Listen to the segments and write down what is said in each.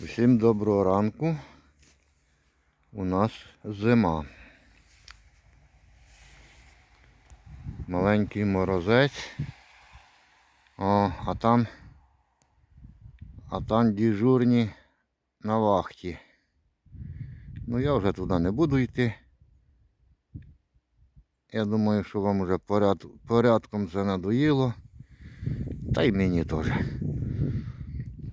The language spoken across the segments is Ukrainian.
Усім доброго ранку. У нас зима. Маленький морозець. О, а там, а там дежурні на вахті. Ну я вже туди не буду йти. Я думаю, що вам вже поряд, порядком це надоїло. Та й мені теж.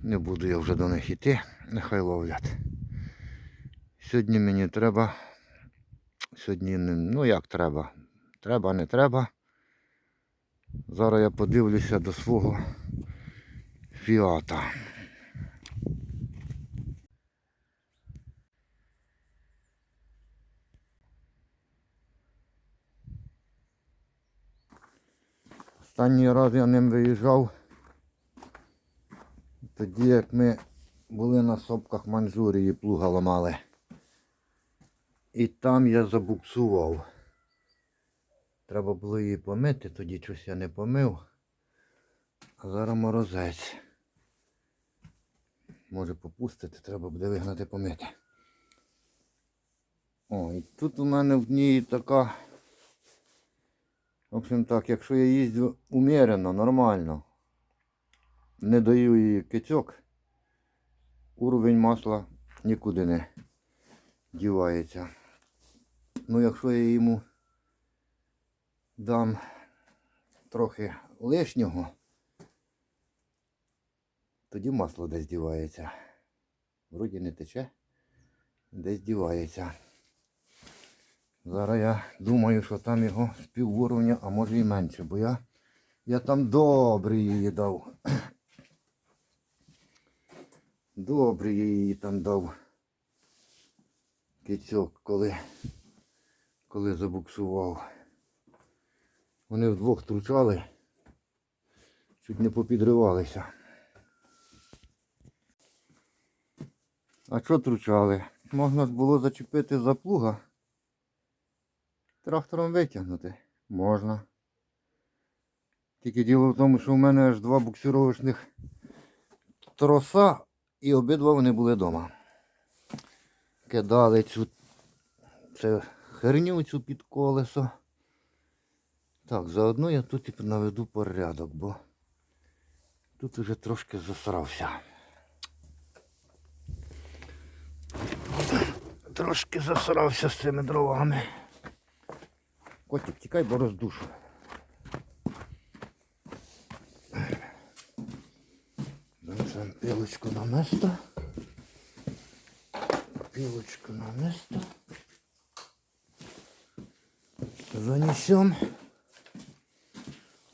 Не буду я вже до них йти, нехай ловлять. Сьогодні мені треба. Сьогодні, ну як треба. Треба, не треба. Зараз я подивлюся до свого фіата. Останній раз я ним виїжджав. Тоді як ми були на сопках Маньчжурії, плуга ламали. І там я забуксував. Треба було її помити, тоді щось я не помив. А зараз морозець. Може попустити, треба буде вигнати помити. О, і тут у мене в ній така. В общем так, якщо я їздю умірено, нормально, не даю їй кицьок, уровень масла нікуди не дівається. Ну, якщо я йому дам трохи лишнього, тоді масло десь дівається. Вроді не тече, десь дівається. Зараз я думаю, що там його з півуровня, а може і менше, бо я, я там добре її дав. Добре я її там дав кицьок, коли, коли забуксував. Вони вдвох тручали, чуть не попідривалися. А що тручали? Можна ж було зачепити за плуга. Трактором витягнути можна. Тільки діло в тому, що в мене аж два буксировочних троса і обидва вони були вдома. Кидали цю це херню цю під колесо. Так, заодно я тут і наведу порядок, бо тут уже трошки засрався. Трошки засрався з цими дровами. Котик, тікай, бо роздушу. Пилочку на место. Пилочку на место. Занесем.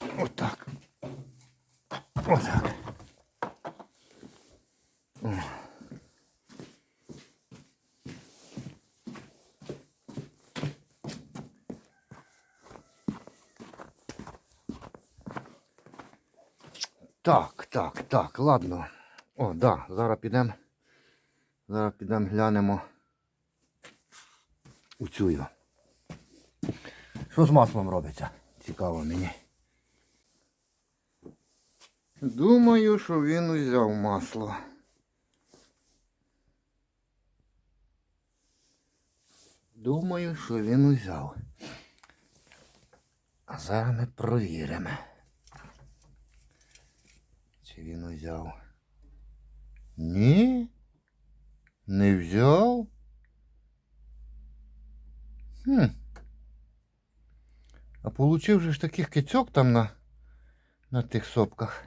Вот так. Вот так. Так, так, так, ладно. О, да, зараз підемо. Зараз підемо глянемо у цю. Що з маслом робиться? Цікаво мені. Думаю, що він узяв масло. Думаю, що він узяв. А зараз ми провіримо. Чи він узяв? Ні. Не взяв. Хм. А получив же ж таких кицьок там на, на тих сопках.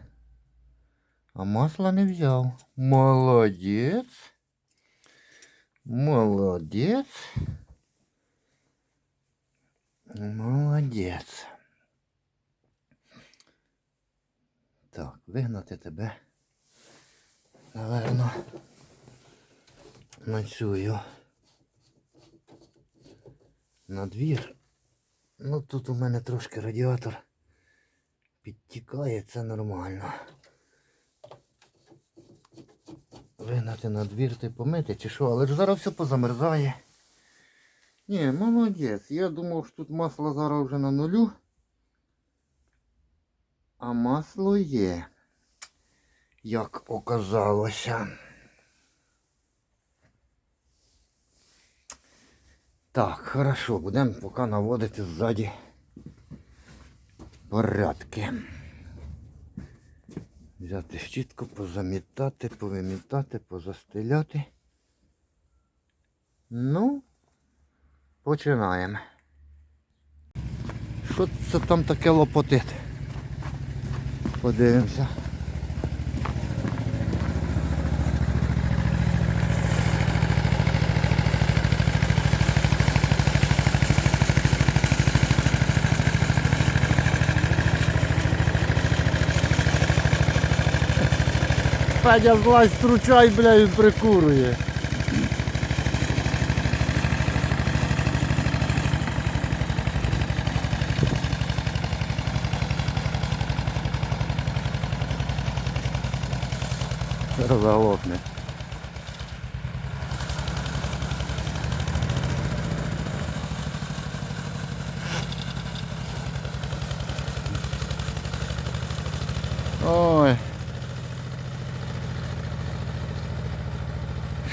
А масла не взяв. Молодець. Молодець. Молодець. Так, вигнати тебе. Наверно. На. На двір. Ну тут у мене трошки радіатор підтікає, це нормально. Вигнати на двір ти помити чи що, але ж зараз все позамерзає. Ні, молодець. Я думав, що тут масло зараз вже на нулю. А масло є, як оказалося. Так, хорошо, будемо поки наводити ззаді порядки. Взяти щітку, позамітати, повимітати, позастеляти. Ну, починаємо. Що це там таке лопотить? Подивимося. Федя злазь стручай, бля, він прикурує. Розголокне. Ой.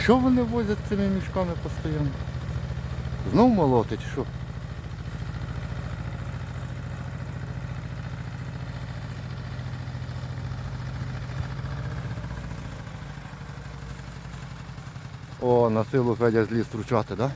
Що вони возять цими мішками постійно? Знов молотить, що? О, на силу Федя зліз стручати, так? Да?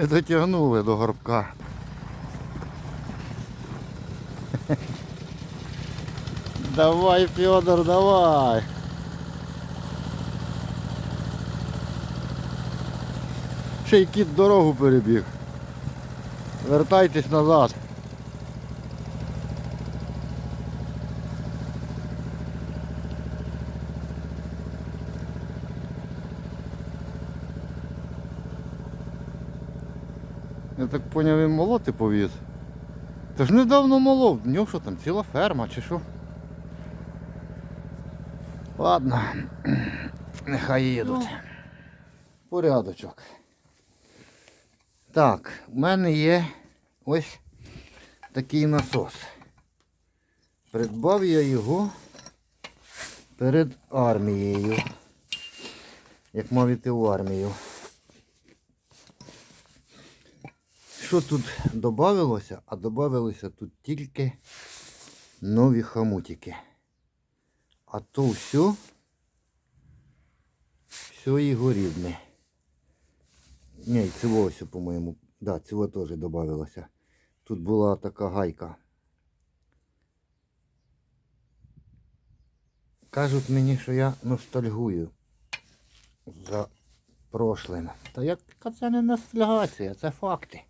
Не дотягнули до горбка. Давай, Федор, давай. Ще й кіт дорогу перебіг. Вертайтесь назад. Я так поняв, він молоти повіз. Та ж недавно молов, в нього що там, ціла ферма чи що? Ладно, нехай їдуть. Порядочок. Так, в мене є ось такий насос. Придбав я його перед армією. Як мав іти в армію. Що тут додавалося? А додавалося тут тільки нові хамутики. А то все, все його рідне. Ні, цього ось, по-моєму, да, цього теж додавалося. Тут була така гайка. Кажуть мені, що я ностальгую за прошлим. Та яка це не ностальгація, це факти.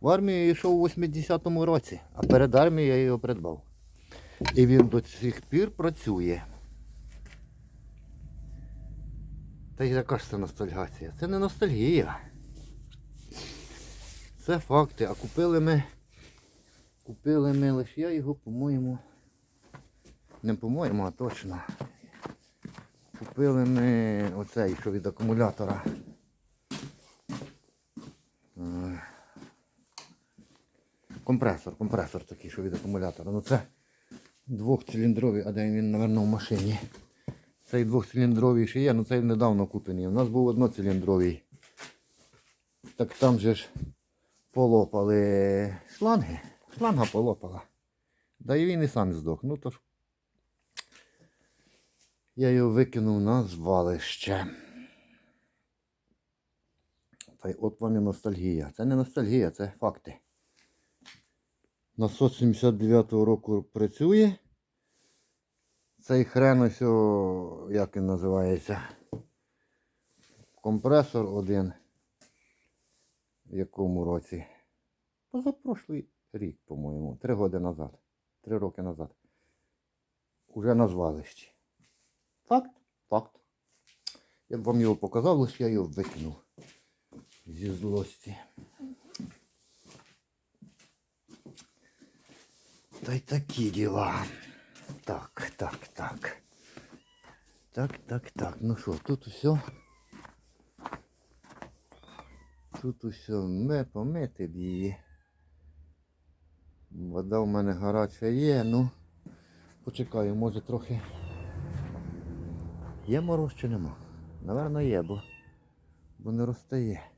В армію йшов у 80-му році, а перед армією я його придбав. І він до сих пір працює. Та яка ж це ностальгація? Це не ностальгія. Це факти. А купили ми. Купили ми лише я його, по-моєму. Не по-моєму, а точно. Купили ми оцей, що від акумулятора. Компресор, компресор такий, що від акумулятора. Ну це двохциліндровий, а де він, мабуть, в машині. Цей двохциліндровий ще є, ну цей недавно куплений. У нас був одноциліндровий. Так там же ж полопали шланги. Шланга полопала. Да і він і сам здох. Ну то ж. Я його викинув на звалище. Та й от вам і ностальгія. Це не ностальгія, це факти. Насос 79-го року працює. Цей хрен ось, о, як він називається. Компресор один. В якому році? Позапрошлий рік, по-моєму. Три роки назад. Три роки назад. Уже на звалищі. Факт? Факт. Я б вам його показав, лише я його викинув зі злості. Та й такі діла. Так, так, так. Так, так, так. Ну що, тут усе. Тут усе ми помити б її. Вода в мене гаряча є, ну почекаю, може трохи. Є мороз чи нема? Наверно є, бо, бо не розтає.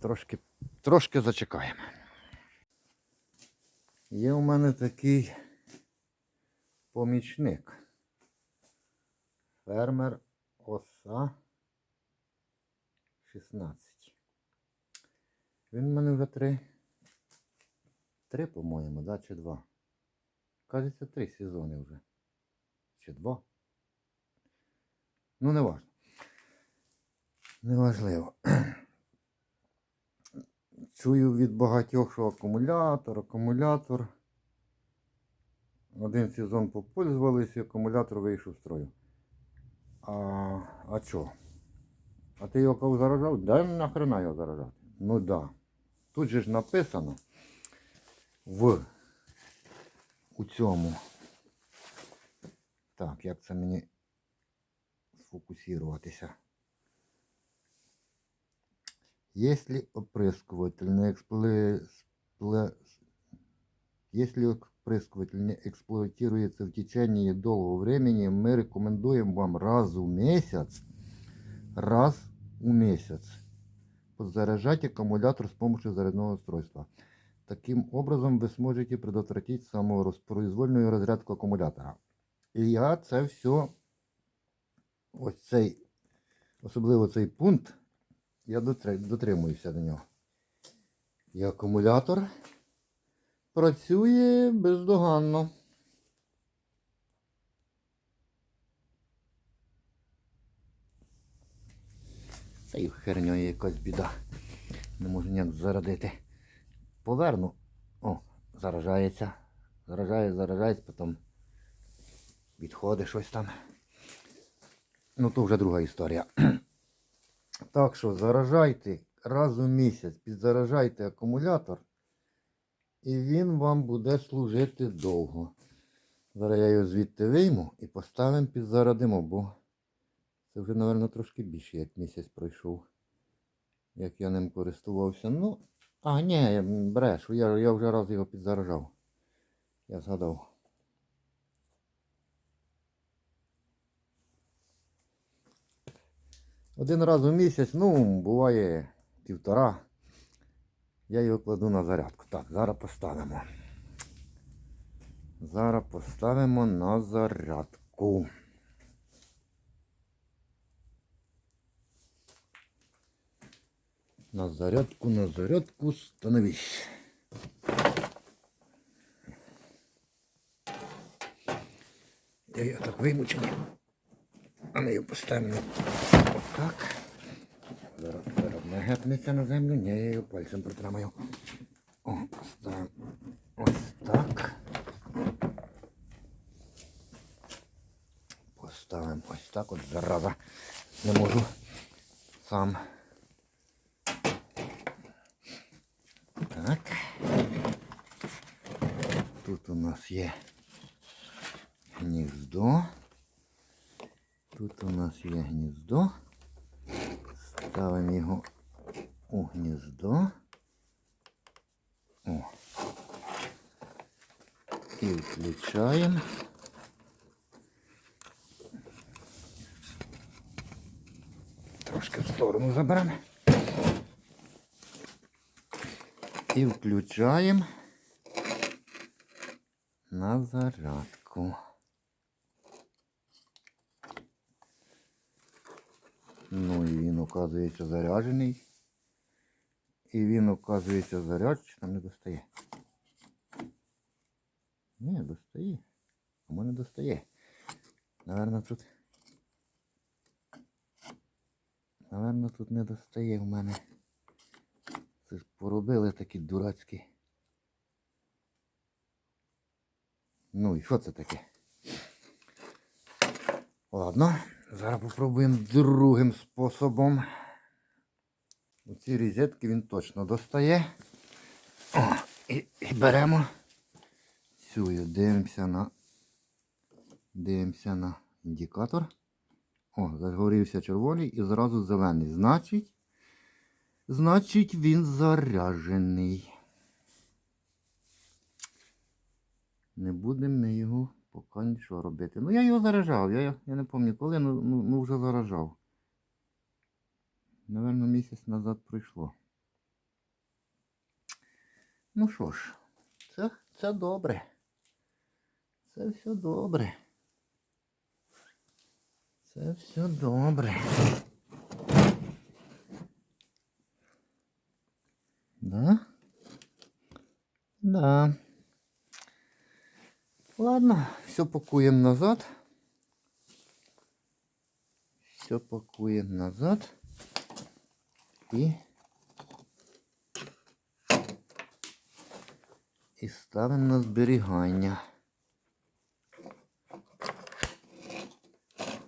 Трошки, трошки зачекаємо. Є у мене такий помічник. Фермер оса 16. Він в мене вже три. Три, по-моєму, да, чи два. Кажеться, три сезони вже. Чи два. Ну, не важно. Неважливо. Чую від багатьох, що акумулятор, акумулятор. Один сезон попользувалися, акумулятор вийшов з строю. А, а чо? А ти його кого заражав? Да нахрена його заражати? Ну да. Тут же ж написано в у цьому. Так, як це мені сфокусуватися? Если опрыскиватель не экспле... спле- Если опрыскиватель не эксплуатируется в течение долгого времени, мы рекомендуем вам раз в месяц, раз в месяц подзаряжать аккумулятор с помощью зарядного устройства. Таким образом вы сможете предотвратить саморозпроизвольную разрядку акумулятора. І я це все, ось цей, особливо цей пункт, я дотримуюся до нього. І акумулятор працює бездоганно. Та й херньою якась біда. Не можу ніяк зарадити. Поверну. О, заражається. Заражає, заражається, потім відходить щось там. Ну, то вже друга історія. Так що заражайте раз у місяць, підзаражайте акумулятор, і він вам буде служити довго. Зараз я його звідти вийму і поставимо підзарадимо, бо це вже, мабуть, трошки більше, як місяць пройшов, як я ним користувався. Ну, а, ні, брешу, я, я вже раз його підзаражав. Я згадав. Один раз у місяць, ну, буває півтора. Я його кладу на зарядку. Так, зараз поставимо. Зараз поставимо на зарядку. На зарядку, на зарядку становись. Я його так вимучений. А ми його поставимо отак. Зараз, не гепнеться на землю, ні, я його пальцем притримаю. О, поставимо ось так. Поставимо ось так от зараза. Не можу сам. Так. Тут у нас є гніздо. Тут у нас є гніздо. Ставимо його у гніздо. О. І включаємо. Трошки в сторону заберемо. І включаємо на зарядку. Ну і він, оказується, заряджений. І він, оказується, чи там не достає. Ні, достає. У мене достає. Наверно, тут. Наверно, тут не достає в мене. Це ж поробили такі дурацькі. Ну і що це таке? Ладно, зараз попробуємо другим способом. У ці розетки він точно достає. О, і І, беремо цю дивимося на дивимося на індикатор. О, загорівся червоний і зразу зелений. Значить, значить він заряджений. Не будемо ми його поки нічого робити. Ну я його заражав, я, я не пам'ятаю коли, ну, ну, ну вже заражав. Наверно, місяць назад пройшло. Ну що ж, це, це добре. Це все добре. Це все добре. Да? Да. Ладно, все пакуємо назад. Все пакуємо назад. І і ставимо на зберігання.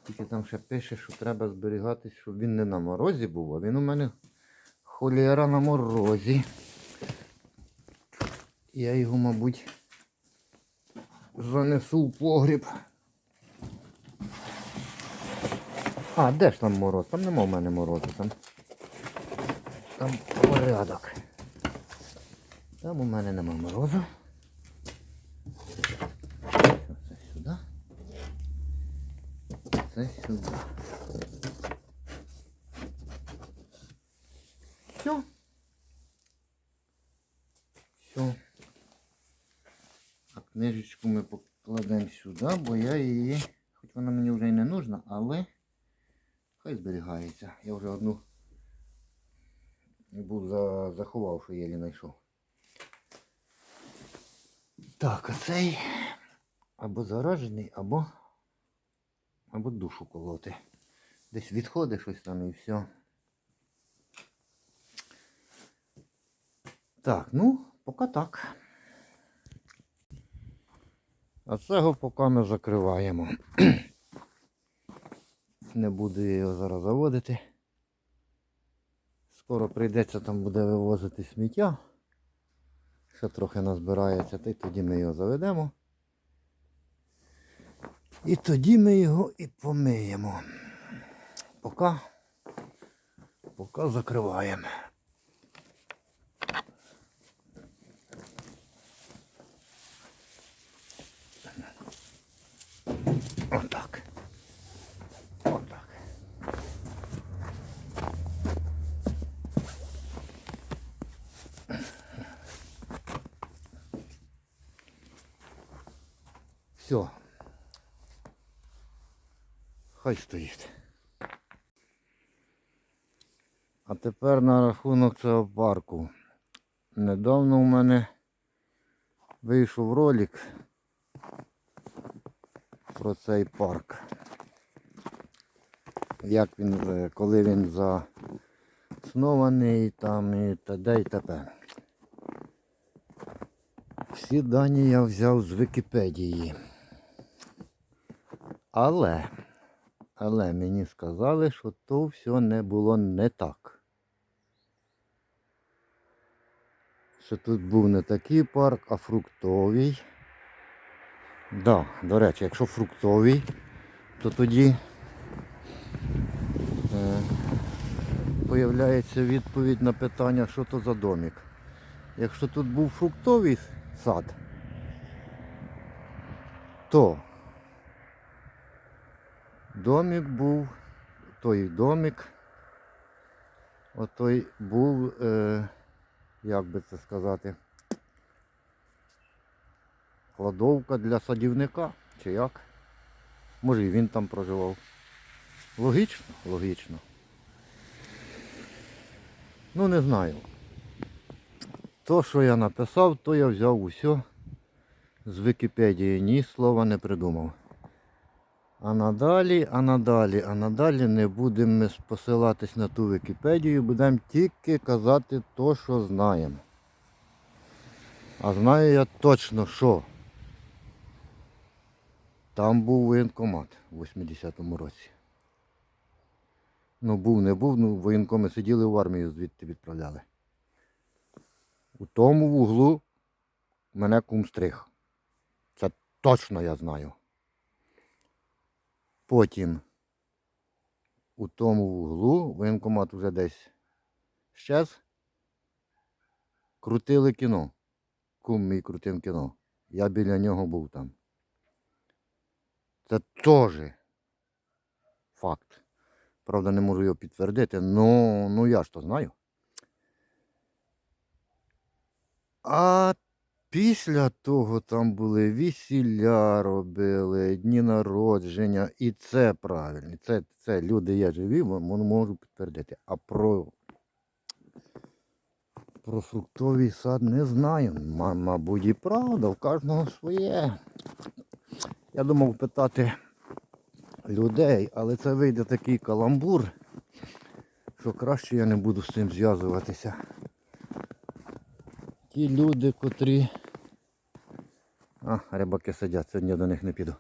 Тільки там ще пише, що треба зберігати, щоб він не на морозі був, а він у мене холєра на морозі. Я його, мабуть, занесу в погріб. А, де ж там мороз? Там нема в мене морозу. Там, там порядок. Там у мене нема морозу. Це сюди. Це сюди. Все. Все. Книжечку ми покладемо сюди, бо я її, хоч вона мені вже й не нужна, але хай зберігається. Я вже одну був за, заховав, що єлі знайшов. Так, а цей або заражений, або, або душу колоти. Десь відходить щось там і все. Так, ну, поки так. А цього поки ми закриваємо. Не буду його зараз заводити. Скоро прийдеться там буде вивозити сміття. Ще трохи назбирається, та й тоді ми його заведемо. І тоді ми його і помиємо. Поки, поки закриваємо. Отак. Отак. Все. Хай стоїть. А тепер на рахунок цього парку. Недавно у мене вийшов ролик про цей парк. Як він, е, коли він заснований там і т.д. і т.п. Всі дані я взяв з Вікіпедії. Але, але мені сказали, що то все не було не так. Що тут був не такий парк, а фруктовий. Да, до речі, якщо фруктовий, то тоді е, відповідь на питання, що то за домик. Якщо тут був фруктовий сад, то домик був, той домик, отой був, е, як би це сказати, кладовка для садівника, чи як? Може і він там проживав. Логічно? Логічно. Ну не знаю. То, що я написав, то я взяв усе з Вікіпедії, ні слова не придумав. А надалі, а надалі, а надалі не будемо посилатись на ту Вікіпедію, будемо тільки казати то, що знаємо. А знаю я точно, що там був воєнкомат у 80-му році. Ну був, не був, ну воєнкоми сиділи в армію, звідти відправляли. У тому вуглу мене кум стриг. Це точно я знаю. Потім у тому вуглу воєнкомат вже десь щез. Крутили кіно. Кум мій крутив кіно. Я біля нього був там. Це теж факт. Правда, не можу його підтвердити, ну, ну я ж то знаю. А після того там були весілля робили, дні народження, і це правильно. Це, це люди є живі, можу підтвердити. А про, про фруктовий сад не знаю. Мабуть, і правда, в кожного своє. Я думав питати людей, але це вийде такий каламбур, що краще я не буду з цим зв'язуватися. Ті люди, котрі. А, рибаки сидять, сьогодні я до них не піду.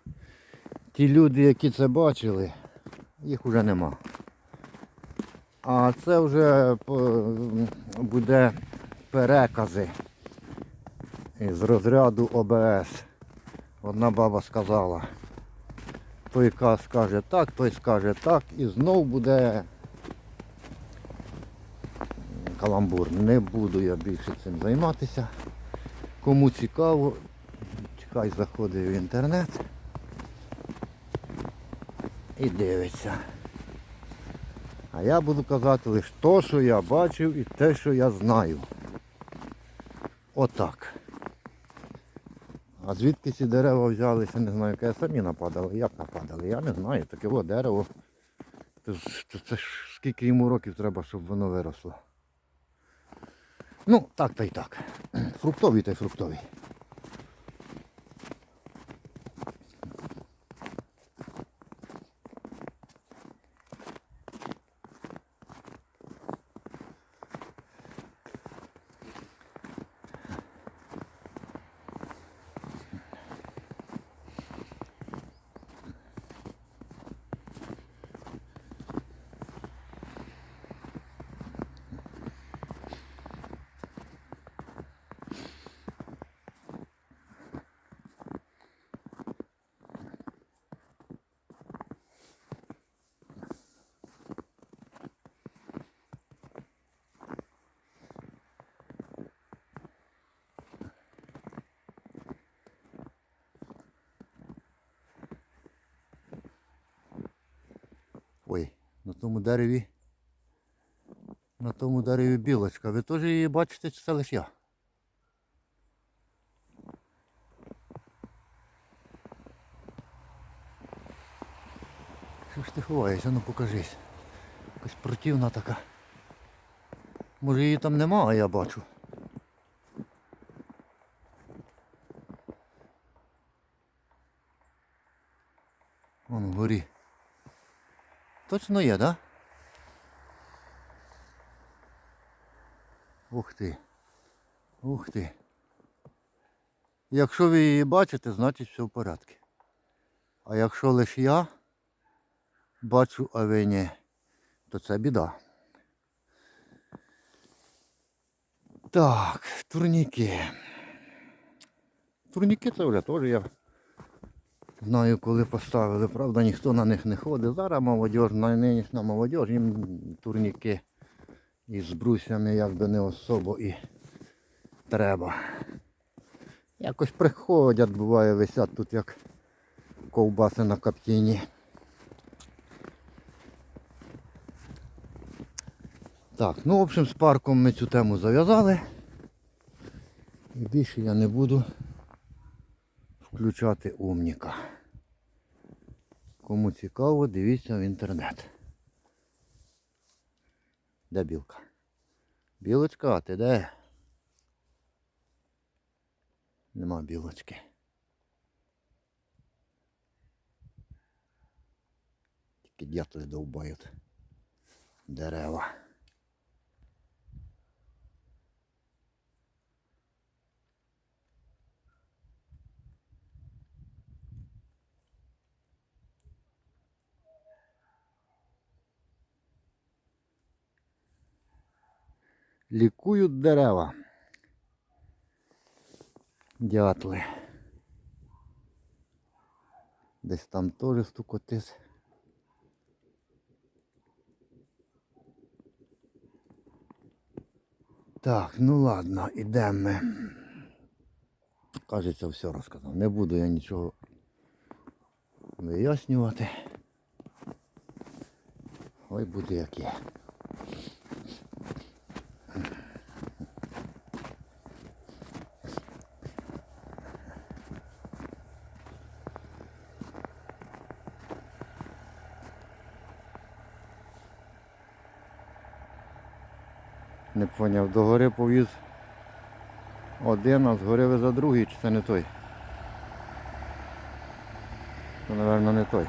Ті люди, які це бачили, їх вже нема. А це вже буде перекази з розряду ОБС. Одна баба сказала. Той скаже так, той скаже так, і знов буде каламбур. Не буду я більше цим займатися. Кому цікаво, чекай, заходить в інтернет і дивиться. А я буду казати лише те, що я бачив і те, що я знаю. Отак. А звідки ці дерева взялися, не знаю, яке самі нападали. Як нападали? Я не знаю. Таке о дерево. Це, це, це скільки йому років треба, щоб воно виросло. Ну, так та й так. Фруктовий та й фруктовий. Ой, на тому дереві. На тому дереві білочка. Ви теж її бачите, чи це лише я? Що ж ти ховаєшся? Ну покажись. Якась противна така. Може її там нема, а я бачу. Вон вгорі. Точно є, да? Ух ти. Ух ти. Якщо ви її бачите, значить все в порядку. А якщо лише я бачу, а ви ні, то це біда. Так, турніки. Турніки це вже теж я знаю, коли поставили. Правда, ніхто на них не ходить. Зараз молодь, нинішня молодь, їм турніки із брусями якби не особо і треба. Якось приходять, буває, висять тут як ковбаси на каптіні. Так, ну в общем з парком ми цю тему зав'язали. І більше я не буду включати умніка. Кому цікаво, дивіться в інтернет. Де білка? Білочка, а ти де? Нема білочки. Тільки дятли довбають дерева. Лікують дерева. Дятли. Десь там теж стукотись. Так, ну ладно, ідемо ми. Кажеться, все розказав. Не буду я нічого вияснювати. Ой буде як є. Не поняв, до гори повіз один, а з гори везе другий, чи це не той? Це, напевно, не той.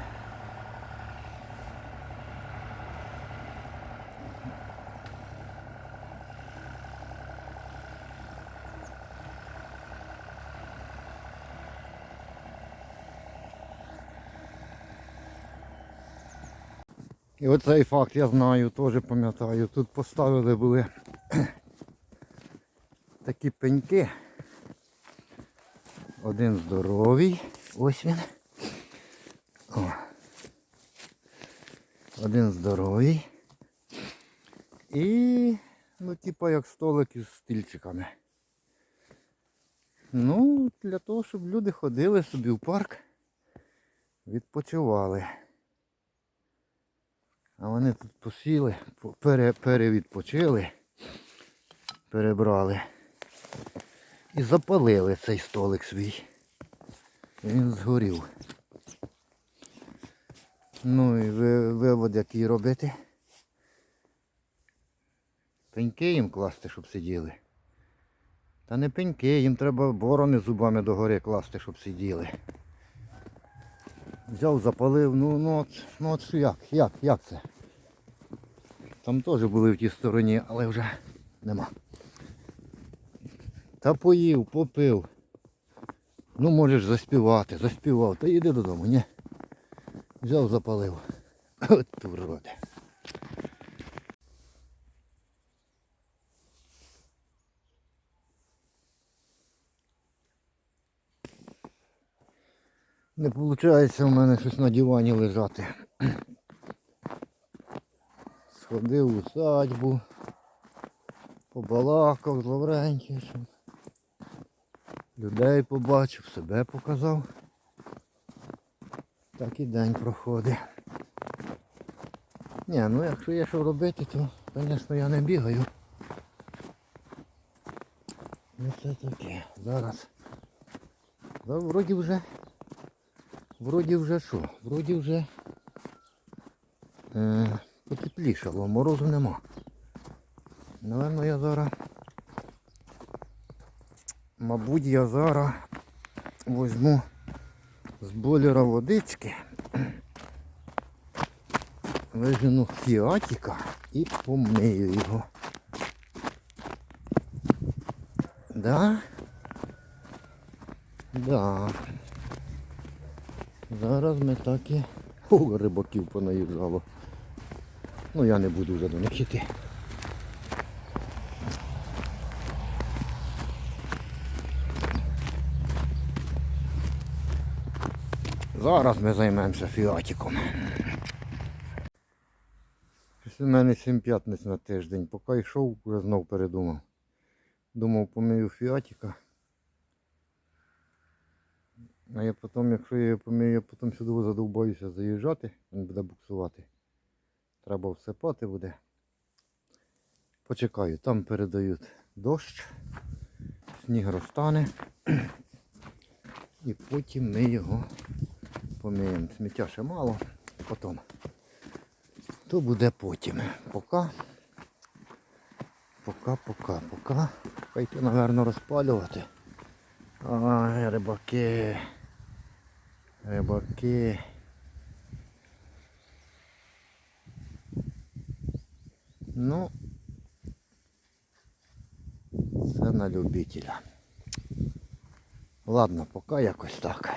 І оцей факт я знаю, теж пам'ятаю. Тут поставили були такі пеньки. Один здоровий. Ось він. О. Один здоровий. І, ну, типа як столик із стільчиками. Ну, для того, щоб люди ходили собі в парк, відпочивали. А вони тут посіли, пере, перевідпочили, перебрали і запалили цей столик свій. Він згорів. Ну і вивод який робити. Пеньки їм класти, щоб сиділи. Та не пеньки, їм треба борони зубами догори класти, щоб сиділи. Взяв, запалив, ну, ну от, ну от як, як, як це? Там теж були в тій стороні, але вже нема. Та поїв, попив. Ну можеш заспівати, заспівав, та йди додому, ні. Взяв, запалив. От уроди. Не виходить у мене щось на дивані лежати. Сходив у садьбу, побалакав з Лаврентійшим. Людей побачив, себе показав. Так і день проходить. Ні, ну якщо є що робити, то, звісно, я не бігаю. Ну це таке. Зараз. Да, вроді вже. Вроді вже що? Вроді вже е, потеплішало, морозу нема. Наверно, я зараз. Мабуть, я зараз возьму з бойлера водички, вижену фіатіка і помию його. Да? Да. Зараз ми так і... О, рибаків понаїжджало. Ну я не буду вже до них йти. Зараз ми займемося фіатиком. Щось у мене 7 п'ятниць на тиждень. Поки йшов, вже знов передумав. Думав, помию фіатика. А я потім, якщо я його помию, я потім сюди задовбаюся заїжджати, він буде буксувати. Треба всипати буде. Почекаю, там передають дощ, сніг розтане. І потім ми його помиємо. Сміття ще мало, потім. То буде потім. Пока. Пока, пока, пока. Пока йти, напевно, розпалювати. Ай, рибаки. Рибаки. Ну, це на любителя. Ладно, поки якось так.